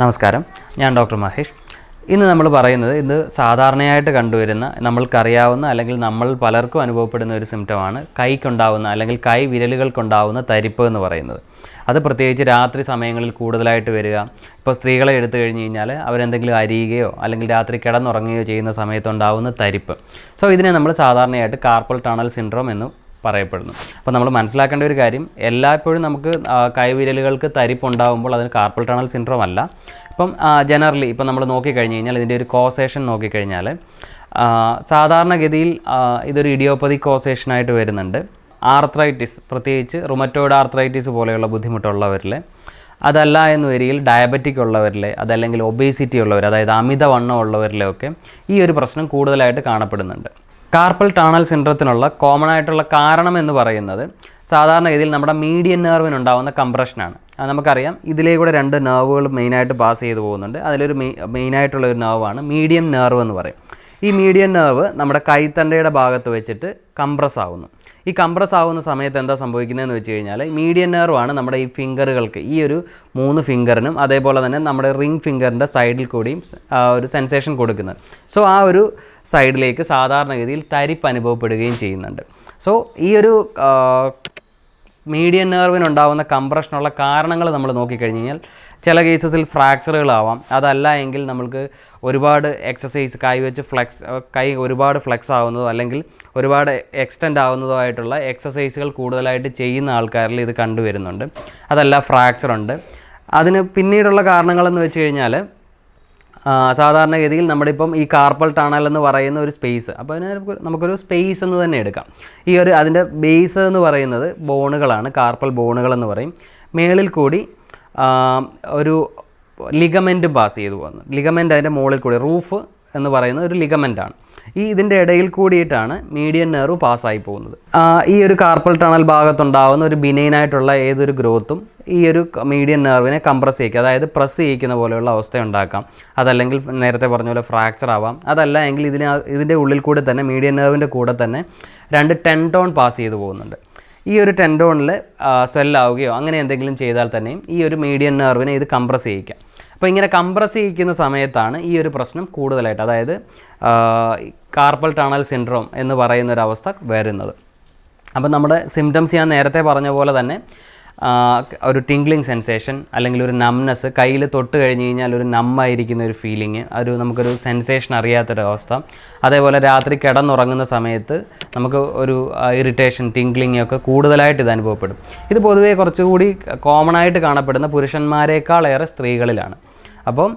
നമസ്കാരം. ഞാൻ ഡോക്ടർ മഹേഷ്. ഇന്ന് നമ്മൾ പറയുന്നത് ഇന്ന് സാധാരണയായിട്ട് കണ്ടുവരുന്ന നമ്മൾക്കറിയാവുന്ന അല്ലെങ്കിൽ നമ്മൾ പലർക്കും അനുഭവപ്പെടുന്ന ഒരു സിംറ്റമാണ് കൈക്കുണ്ടാവുന്ന അല്ലെങ്കിൽ കൈ വിരലുകൾക്കുണ്ടാവുന്ന തരിപ്പ് എന്ന് പറയുന്നത്. അത് പ്രത്യേകിച്ച് രാത്രി സമയങ്ങളിൽ കൂടുതലായിട്ട് വരിക. ഇപ്പോൾ സ്ത്രീകളെ എടുത്തു കഴിഞ്ഞ് കഴിഞ്ഞാൽ അവരെന്തെങ്കിലും അരിയുകയോ അല്ലെങ്കിൽ രാത്രി കിടന്നുറങ്ങുകയോ ചെയ്യുന്ന സമയത്തുണ്ടാവുന്ന തരിപ്പ്. സോ ഇതിനെ നമ്മൾ സാധാരണയായിട്ട് കാർപ്പൽ ടണൽ സിൻഡ്രോം എന്ന് പറയപ്പെടുന്നു. അപ്പോൾ നമ്മൾ മനസ്സിലാക്കേണ്ട ഒരു കാര്യം എല്ലായ്പ്പോഴും നമുക്ക് കൈവിരലുകൾക്ക് തരിപ്പുണ്ടാകുമ്പോൾ അതിന് കാർപ്പൽ ടണൽ സിൻഡ്രോം അല്ല. ഇപ്പം ജനറലി ഇപ്പം നമ്മൾ നോക്കിക്കഴിഞ്ഞ് കഴിഞ്ഞാൽ ഇതിന്റെ ഒരു കോസേഷൻ നോക്കിക്കഴിഞ്ഞാൽ സാധാരണഗതിയിൽ ഇതൊരു ഇഡിയോപ്പതി കോസേഷനായിട്ട് വരുന്നുണ്ട്. ആർത്രൈറ്റിസ് പ്രത്യേകിച്ച് റുമറ്റോയിഡ് ആർത്രൈറ്റിസ് പോലെയുള്ള ബുദ്ധിമുട്ടുള്ളവരിൽ അതല്ല എന്ന് വരികിൽ ഡയബറ്റിക് ഉള്ളവരിൽ അതല്ലെങ്കിൽ ഒബേസിറ്റി ഉള്ളവർ അതായത് അമിതവണ്ണം ഉള്ളവരിലൊക്കെ ഈ ഒരു പ്രശ്നം കൂടുതലായിട്ട് കാണപ്പെടുന്നുണ്ട്. കാർപ്പൽ ടണൽ സിൻഡ്രത്തിനുള്ള കോമൺ ആയിട്ടുള്ള കാരണം എന്ന് പറയുന്നത് സാധാരണഗതിയിൽ നമ്മുടെ മീഡിയൻ നെർവിനുണ്ടാകുന്ന കംപ്രഷനാണ് അത് നമുക്കറിയാം. ഇതിലേക്കൂടെ കൂടെ രണ്ട് നെർവുകൾ മെയിനായിട്ട് പാസ് ചെയ്തു പോകുന്നുണ്ട്. അതിലൊരു മെയ് മെയിനായിട്ടുള്ള ഒരു നെർവാണ് മീഡിയം നെർവ് എന്ന് പറയും. ഈ മീഡിയം നെർവ് നമ്മുടെ കൈത്തണ്ടയുടെ ഭാഗത്ത് വെച്ചിട്ട് കംപ്രസ് ആവുന്നു. ഈ കംപ്രസ് ആവുന്ന സമയത്ത് എന്താ സംഭവിക്കുന്നതെന്ന് വെച്ച് കഴിഞ്ഞാൽ മീഡിയൻ നെർവാണ് നമ്മുടെ ഈ ഫിംഗറുകൾക്ക് ഈ ഒരു മൂന്ന് ഫിംഗറിനും അതേപോലെ തന്നെ നമ്മുടെ റിംഗ് ഫിംഗറിന്റെ സൈഡിൽ കൂടിയും ഒരു സെൻസേഷൻ കൊടുക്കുന്നത്. സോ ആ ഒരു സൈഡിലേക്ക് സാധാരണഗതിയിൽ തരിപ്പ് അനുഭവപ്പെടുകയും ചെയ്യുന്നുണ്ട്. സോ ഈ ഒരു മീഡിയൻ നെർവിനുണ്ടാകുന്ന കംപ്രഷനുള്ള കാരണങ്ങൾ നമ്മൾ നോക്കിക്കഴിഞ്ഞ് കഴിഞ്ഞാൽ ചില കേസസിൽ ഫ്രാക്ചറുകളാവാം. അതല്ല എങ്കിൽ നമ്മൾക്ക് ഒരുപാട് എക്സസൈസ് കൈ വെച്ച് ഫ്ലെക്സ് കൈ ഒരുപാട് ഫ്ലെക്സ് ആവുന്നതോ അല്ലെങ്കിൽ ഒരുപാട് എക്സ്റ്റെൻഡ് ആവുന്നതോ ആയിട്ടുള്ള എക്സസൈസുകൾ കൂടുതലായിട്ട് ചെയ്യുന്ന ആൾക്കാരിൽ ഇത് കണ്ടുവരുന്നുണ്ട്. അതല്ല ഫ്രാക്ചറുണ്ട് അതിന് പിന്നീടുള്ള കാരണങ്ങളെന്ന് വെച്ച് കഴിഞ്ഞാൽ സാധാരണഗതിയിൽ നമ്മുടെ ഇപ്പം ഈ കാർപ്പൽ ടണൽ എന്ന് പറയുന്ന ഒരു സ്പേസ് അപ്പോൾ അതിന് നമുക്കൊരു സ്പേസ് എന്ന് തന്നെ എടുക്കാം. ഈ ഒരു അതിന്റെ ബേസ് എന്ന് പറയുന്നത് ബോണുകളാണ് കാർപ്പൽ ബോണുകൾ എന്ന് പറയും. മേളിൽ കൂടി ഒരു ലിഗമെന്റ് പാസ് ചെയ്തു പോകുന്നത് ലിഗമെന്റ് അതിന്റെ മുകളിൽ കൂടി റൂഫ് എന്ന് പറയുന്ന ഒരു ലിഗമെന്റാണ് ഈ ഇതിന്റെ ഇടയിൽ കൂടിയിട്ടാണ് മീഡിയൻ നെർവ് പാസ്സായി പോകുന്നത്. ഈ ഒരു കാർപ്പൽ ടണൽ ഭാഗത്തുണ്ടാകുന്ന ഒരു ബിനൈനായിട്ടുള്ള ഏതൊരു ഗ്രോത്തും ഈ ഒരു മീഡിയൻ നെർവിനെ കംപ്രസ് ചെയ്യിക്കുക. അതായത് പ്രസ് ചെയ്യിക്കുന്ന പോലെയുള്ള അവസ്ഥ ഉണ്ടാക്കാം അതല്ലെങ്കിൽ നേരത്തെ പറഞ്ഞ പോലെ ഫ്രാക്ചർ ആവാം. അതല്ല എങ്കിൽ ഇതിന് ഇതിന്റെ ഉള്ളിൽ കൂടെ തന്നെ മീഡിയൻ നെർവിന്റെ കൂടെ തന്നെ രണ്ട് ടെൻ ടോൺ പാസ് ചെയ്തു പോകുന്നുണ്ട്. ഈ ഒരു ടെൻഡോണിൽ സ്വെല്ലാവുകയോ അങ്ങനെ എന്തെങ്കിലും ചെയ്താൽ തന്നെയും ഈ ഒരു മീഡിയൻ നെർവിനെ ഇത് കംപ്രസ് ചെയ്യിക്കാം. അപ്പോൾ ഇങ്ങനെ കംപ്രസ് ചെയ്യിക്കുന്ന സമയത്താണ് ഈ ഒരു പ്രശ്നം കൂടുതലായിട്ട് അതായത് കാർപ്പൽ ടണൽ സിൻഡ്രോം എന്ന് പറയുന്ന ഒരു അവസ്ഥ വരുന്നത്. അപ്പം നമ്മുടെ സിംറ്റംസ് ഞാൻ നേരത്തെ പറഞ്ഞ പോലെ തന്നെ ഒരു ടിംഗ്ലിംഗ് സെൻസേഷൻ അല്ലെങ്കിൽ ഒരു നംനെസ് കയ്യിൽ തൊട്ട് കഴിഞ്ഞ് കഴിഞ്ഞാൽ ഒരു നമ്മായിരിക്കുന്ന ഒരു ഫീലിംഗ് ഒരു നമുക്കൊരു സെൻസേഷൻ അറിയാത്തൊരവസ്ഥ. അതേപോലെ രാത്രി കിടന്നുറങ്ങുന്ന സമയത്ത് നമുക്ക് ഒരു ഇറിറ്റേഷൻ ടിംഗ്ലിംഗ് ഒക്കെ കൂടുതലായിട്ട് ഇത് അനുഭവപ്പെടും. ഇത് പൊതുവേ കുറച്ചുകൂടി കോമൺ ആയിട്ട് കാണപ്പെടുന്ന പുരുഷന്മാരെക്കാളേറെ സ്ത്രീകളിലാണ്. അപ്പം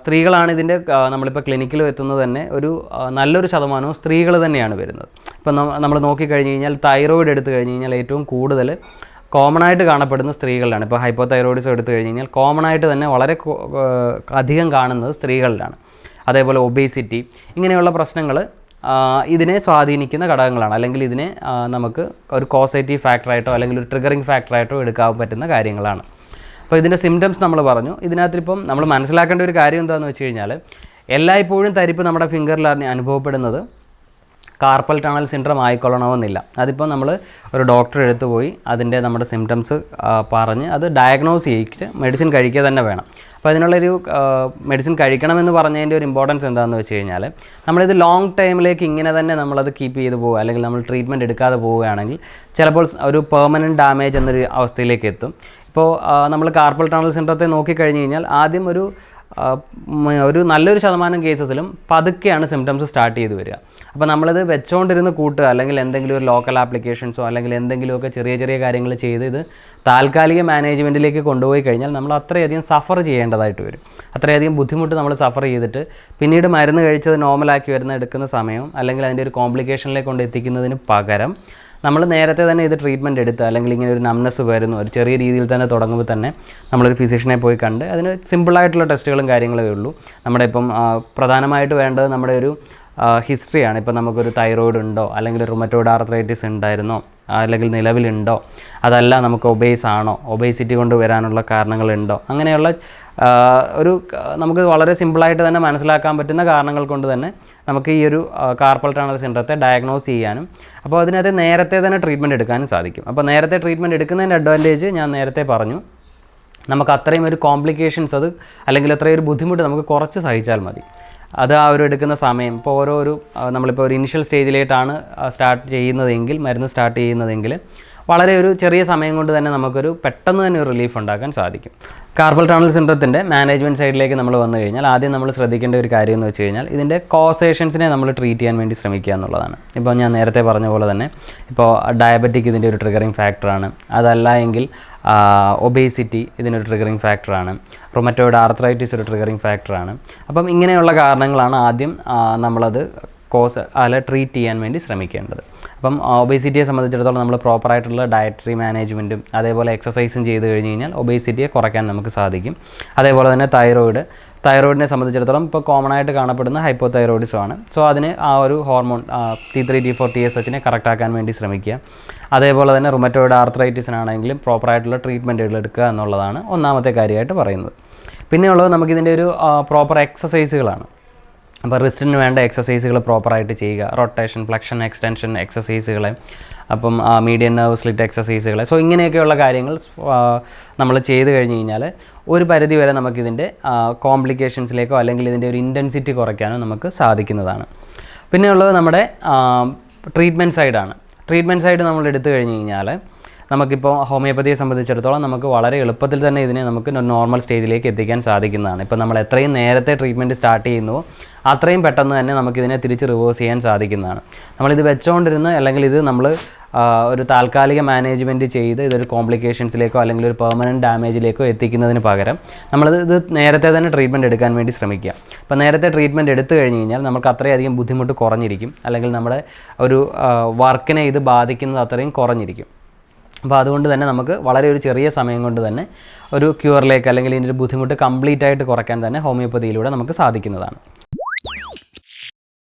സ്ത്രീകളാണ് ഇതിന്റെ നമ്മളിപ്പോൾ ക്ലിനിക്കിൽ എത്തുന്നത് തന്നെ ഒരു നല്ലൊരു ശതമാനവും സ്ത്രീകൾ തന്നെയാണ് വരുന്നത്. ഇപ്പം നമ്മൾ നോക്കിക്കഴിഞ്ഞ് കഴിഞ്ഞാൽ തൈറോയിഡ് എടുത്തു കഴിഞ്ഞ് കഴിഞ്ഞാൽ ഏറ്റവും കൂടുതൽ കോമൺ ആയിട്ട് കാണപ്പെടുന്ന സ്ത്രീകളിലാണ്. ഇപ്പോൾ ഹൈപ്പോ തൈറോയിഡിസം എടുത്തു കഴിഞ്ഞ് കഴിഞ്ഞാൽ കോമൺ ആയിട്ട് തന്നെ വളരെ അധികം കാണുന്നത് സ്ത്രീകളിലാണ്. അതേപോലെ ഒബേസിറ്റി ഇങ്ങനെയുള്ള പ്രശ്നങ്ങൾ ഇതിനെ സ്വാധീനിക്കുന്ന ഘടകങ്ങളാണ്. അല്ലെങ്കിൽ ഇതിനെ നമുക്ക് ഒരു കോസേറ്റീവ് ഫാക്ടറായിട്ടോ അല്ലെങ്കിൽ ഒരു ട്രിഗറിങ് ഫാക്ടറായിട്ടോ എടുക്കാൻ പറ്റുന്ന കാര്യങ്ങളാണ്. അപ്പോൾ ഇതിന്റെ സിംറ്റംസ് നമ്മൾ പറഞ്ഞു. ഇതിനകത്തിപ്പം നമ്മൾ മനസ്സിലാക്കേണ്ട ഒരു കാര്യം എന്താണെന്ന് വെച്ച് കഴിഞ്ഞാൽ എല്ലായ്പ്പോഴും തരിപ്പ് നമ്മുടെ ഫിംഗറിൽ അനുഭവപ്പെടുന്നത്. കാർപ്പൽ ടണൽ സിൻഡ്രം ആയിക്കൊള്ളണമെന്നില്ല. അതിപ്പോൾ നമ്മൾ ഒരു ഡോക്ടറെ എടുത്തു പോയി അതിന്റെ നമ്മുടെ സിംറ്റംസ് പറഞ്ഞ് അത് ഡയഗ്നോസ് ചെയ്യിച്ച് മെഡിസിൻ കഴിക്കുക തന്നെ വേണം. അപ്പോൾ അതിനുള്ളൊരു മെഡിസിൻ കഴിക്കണമെന്ന് പറഞ്ഞതിന്റെ ഒരു ഇമ്പോർട്ടൻസ് എന്താണെന്ന് വെച്ച് കഴിഞ്ഞാൽ നമ്മളിത് ലോങ് ടൈമിലേക്ക് ഇങ്ങനെ തന്നെ നമ്മളത് കീപ്പ് ചെയ്ത് പോകുക അല്ലെങ്കിൽ നമ്മൾ ട്രീറ്റ്മെന്റ് എടുക്കാതെ പോവുകയാണെങ്കിൽ ചിലപ്പോൾ ഒരു പെർമനന്റ് ഡാമേജ് എന്നൊരു അവസ്ഥയിലേക്ക് എത്തും. ഇപ്പോൾ നമ്മൾ കാർപ്പൽ ടണൽ സിൻഡ്രത്തെ നോക്കിക്കഴിഞ്ഞ് കഴിഞ്ഞാൽ ആദ്യം ഒരു ഒരു നല്ലൊരു ശതമാനം കേസസിലും പതുക്കെയാണ് സിംറ്റംസ് സ്റ്റാർട്ട് ചെയ്ത് വരിക. അപ്പോൾ നമ്മളിത് വെച്ചുകൊണ്ടിരുന്ന് കൂട്ടുക അല്ലെങ്കിൽ എന്തെങ്കിലും ഒരു ലോക്കൽ ആപ്ലിക്കേഷൻസോ അല്ലെങ്കിൽ എന്തെങ്കിലുമൊക്കെ ചെറിയ ചെറിയ കാര്യങ്ങൾ ചെയ്ത് ഇത് താൽക്കാലിക മാനേജ്മെന്റിലേക്ക് കൊണ്ടുപോയി കഴിഞ്ഞാൽ നമ്മൾ അത്രയധികം സഫർ ചെയ്യേണ്ടതായിട്ട് വരും. അത്രയധികം ബുദ്ധിമുട്ട് നമ്മൾ സഫർ ചെയ്തിട്ട് പിന്നീട് മരുന്ന് കഴിച്ചത് നോർമലാക്കി വരുന്ന എടുക്കുന്ന സമയവും അല്ലെങ്കിൽ അതിന്റെ ഒരു കോംപ്ലിക്കേഷനിലേക്ക് കൊണ്ട് എത്തിക്കുന്നതിന് പകരം നമ്മൾ നേരത്തെ തന്നെ ഇത് ട്രീറ്റ്മെന്റ് എടുത്ത് അല്ലെങ്കിൽ ഇങ്ങനെ ഒരു നംനസ് വരുന്നു ഒരു ചെറിയ രീതിയിൽ തന്നെ തുടങ്ങുമ്പോൾ തന്നെ നമ്മളൊരു ഫിസിഷ്യനെ പോയി കണ്ട് അതിന് സിമ്പിളായിട്ടുള്ള ടെസ്റ്റുകളും കാര്യങ്ങളേ ഉള്ളൂ. നമ്മുടെ ഇപ്പം പ്രധാനമായിട്ട് വേണ്ടത് നമ്മുടെ ഒരു ഹിസ്റ്ററിയാണ് ഇപ്പോൾ നമുക്കൊരു തൈറോയിഡ് ഉണ്ടോ? അല്ലെങ്കിൽ റുമറ്റോയിഡ് ആർത്രൈറ്റിസ് ഉണ്ടായിരുന്നോ? അല്ലെങ്കിൽ നിലവിലുണ്ടോ? അതല്ല നമുക്ക് ഒബേസ് ആണോ? ഒബേസിറ്റി കൊണ്ട് വരാനുള്ള കാരണങ്ങളുണ്ടോ? അങ്ങനെയുള്ള ഒരു നമുക്ക് വളരെ സിമ്പിളായിട്ട് തന്നെ മനസ്സിലാക്കാൻ പറ്റുന്ന കാരണങ്ങൾ കൊണ്ട് തന്നെ നമുക്ക് ഈ ഒരു കാർപ്പൽ ടണൽ സിൻഡ്രത്തെ ഡയഗ്നോസ് ചെയ്യാനും അപ്പോൾ അതിനകത്ത് നേരത്തെ തന്നെ ട്രീറ്റ്മെന്റ് എടുക്കാനും സാധിക്കും. അപ്പോൾ നേരത്തെ ട്രീറ്റ്മെന്റ് എടുക്കുന്നതിന്റെ അഡ്വാന്റേജ് ഞാൻ നേരത്തെ പറഞ്ഞു. നമുക്ക് അത്രയും ഒരു കോംപ്ലിക്കേഷൻസ് അത് അല്ലെങ്കിൽ അത്രയും ഒരു ബുദ്ധിമുട്ട് നമുക്ക് കുറച്ച് സഹിച്ചാൽ മതി. അത് ഒരു എടുക്കുന്ന സമയം ഇപ്പോൾ ഓരോ ഒരു നമ്മളിപ്പോൾ ഒരു ഇനിഷ്യൽ സ്റ്റേജിലേട്ടാണ് സ്റ്റാർട്ട് ചെയ്യുന്നതെങ്കിൽ മരുന്ന് സ്റ്റാർട്ട് ചെയ്യുന്നതെങ്കിൽ വളരെ ഒരു ചെറിയ സമയം കൊണ്ട് തന്നെ നമുക്കൊരു പെട്ടെന്ന് തന്നെ ഒരു റിലീഫ് ഉണ്ടാക്കാൻ സാധിക്കും. കാർബൽ ടണൽ സിൻഡ്രത്തിന്റെ മാനേജ്മെന്റ് സൈഡിലേക്ക് നമ്മൾ വന്നു കഴിഞ്ഞാൽ ആദ്യം നമ്മൾ ശ്രദ്ധിക്കേണ്ട ഒരു കാര്യം എന്ന് വെച്ച് കഴിഞ്ഞാൽ ഇതിന്റെ കോസേഷൻസിനെ നമ്മൾ ട്രീറ്റ് ചെയ്യാൻ വേണ്ടി ശ്രമിക്കുക എന്നുള്ളതാണ്. ഇപ്പോൾ ഞാൻ നേരത്തെ പറഞ്ഞ പോലെ തന്നെ ഇപ്പോൾ ഡയബറ്റിക് ഇതിന്റെ ഒരു ട്രിഗറിങ് ഫാക്ടറാണ് അതല്ല എങ്കിൽ ഒബേസിറ്റി ഇതിനൊരു ട്രിഗറിങ് ഫാക്ടറാണ് റൊമറ്റോയിഡ് ആർത്രൈറ്റിസ് ഒരു ട്രിഗറിങ് ഫാക്ടറാണ് അപ്പം ഇങ്ങനെയുള്ള കാരണങ്ങളാണ് ആദ്യം നമ്മളത് കോസ് അല്ല ട്രീറ്റ് ചെയ്യാൻ വേണ്ടി ശ്രമിക്കേണ്ടത്. അപ്പം ഒബേസിറ്റിയെ സംബന്ധിച്ചിടത്തോളം നമ്മൾ പ്രോപ്പറായിട്ടുള്ള ഡയറ്ററി മാനേജ്മെന്റും അതേപോലെ എക്സസൈസും ചെയ്ത് കഴിഞ്ഞ് കഴിഞ്ഞാൽ ഒബേസിറ്റിയെ കുറയ്ക്കാൻ നമുക്ക് സാധിക്കും. അതേപോലെ തന്നെ തൈറോയിഡ് തൈറോയിഡിനെ സംബന്ധിച്ചിടത്തോളം ഇപ്പോൾ കോമൺ ആയിട്ട് കാണപ്പെടുന്ന ഹൈപ്പോ തൈറോയിഡിസമാണ് സോ അതിന് ആ ഒരു hormone T three T four T S എച്ചിനെ കറക്റ്റാക്കാൻ വേണ്ടി ശ്രമിക്കുക. അതേപോലെ തന്നെ റുമറ്റോയിഡ് ആർത്രൈറ്റിസിനാണെങ്കിലും പ്രോപ്പറായിട്ടുള്ള ട്രീറ്റ്മെന്റുകൾ എടുക്കുക എന്നുള്ളതാണ് ഒന്നാമത്തെ കാര്യമായിട്ട് പറയുന്നത്. പിന്നെയുള്ളത് നമുക്കിതിന്റെ ഒരു പ്രോപ്പർ എക്സസൈസുകളാണ് അപ്പോൾ റിസ്റ്റിന് വേണ്ട എക്സസൈസുകൾ പ്രോപ്പറായിട്ട് ചെയ്യുക. റൊട്ടേഷൻ ഫ്ലക്ഷൻ എക്സ്റ്റൻഷൻ എക്സസൈസുകൾ അപ്പം മീഡിയൻ നെർവ് സ്ലിറ്റ് എക്സസൈസുകൾ സോ ഇങ്ങനെയൊക്കെയുള്ള കാര്യങ്ങൾ നമ്മൾ ചെയ്ത് കഴിഞ്ഞ് കഴിഞ്ഞാൽ ഒരു പരിധി വരെ നമുക്കിതിന്റെ കോംപ്ലിക്കേഷൻസിലേക്കോ അല്ലെങ്കിൽ ഇതിന്റെ ഒരു ഇന്റൻസിറ്റി കുറയ്ക്കാനോ നമുക്ക് സാധിക്കുന്നതാണ്. പിന്നെയുള്ളത് നമ്മുടെ ട്രീറ്റ്മെന്റ് സൈഡാണ് ട്രീറ്റ്മെന്റ് സൈഡ് നമ്മൾ എടുത്തു കഴിഞ്ഞ് കഴിഞ്ഞാൽ നമുക്കിപ്പോൾ ഹോമിയോപ്പതിയെ സംബന്ധിച്ചിടത്തോളം നമുക്ക് വളരെ എളുപ്പത്തിൽ തന്നെ ഇതിനെ നമുക്ക് നോർമൽ സ്റ്റേജിലേക്ക് എത്തിക്കാൻ സാധിക്കുന്നതാണ്. ഇപ്പോൾ നമ്മൾ എത്രയും നേരത്തെ ട്രീറ്റ്മെന്റ് സ്റ്റാർട്ട് ചെയ്യുന്നു അത്രയും പെട്ടെന്ന് തന്നെ നമുക്കിതിനെ തിരിച്ച് റിവേഴ്സ് ചെയ്യാൻ സാധിക്കുന്നതാണ്. നമ്മളിത് വെച്ചുകൊണ്ടിരുന്ന് അല്ലെങ്കിൽ ഇത് നമ്മൾ ഒരു താൽക്കാലിക മാനേജ്മെന്റ് ചെയ്ത് ഇതൊരു കോംപ്ലിക്കേഷൻസിലേക്കോ അല്ലെങ്കിൽ ഒരു പെർമനന്റ് ഡാമേജിലേക്കോ എത്തിക്കുന്നതിന് പകരം നമ്മളത് ഇത് നേരത്തെ തന്നെ ട്രീറ്റ്മെന്റ് എടുക്കാൻ വേണ്ടി ശ്രമിക്കുക. അപ്പോൾ നേരത്തെ ട്രീറ്റ്മെന്റ് എടുത്തു കഴിഞ്ഞ് കഴിഞ്ഞാൽ നമുക്ക് അത്രയധികം ബുദ്ധിമുട്ട് കുറഞ്ഞിരിക്കും. അല്ലെങ്കിൽ നമ്മുടെ ഒരു വർക്കിനെ ഇത് ബാധിക്കുന്നത് അത്രയും കുറഞ്ഞിരിക്കും. അപ്പോൾ അതുകൊണ്ട് തന്നെ നമുക്ക് വളരെ ഒരു ചെറിയ സമയം കൊണ്ട് തന്നെ ഒരു ക്യൂറിലേക്ക് അല്ലെങ്കിൽ ഇതിന്റെ ഒരു ബുദ്ധിമുട്ട് കംപ്ലീറ്റ് ആയിട്ട് കുറയ്ക്കാൻ തന്നെ ഹോമിയോപ്പതിയിലൂടെ നമുക്ക് സാധിക്കുന്നതാണ്.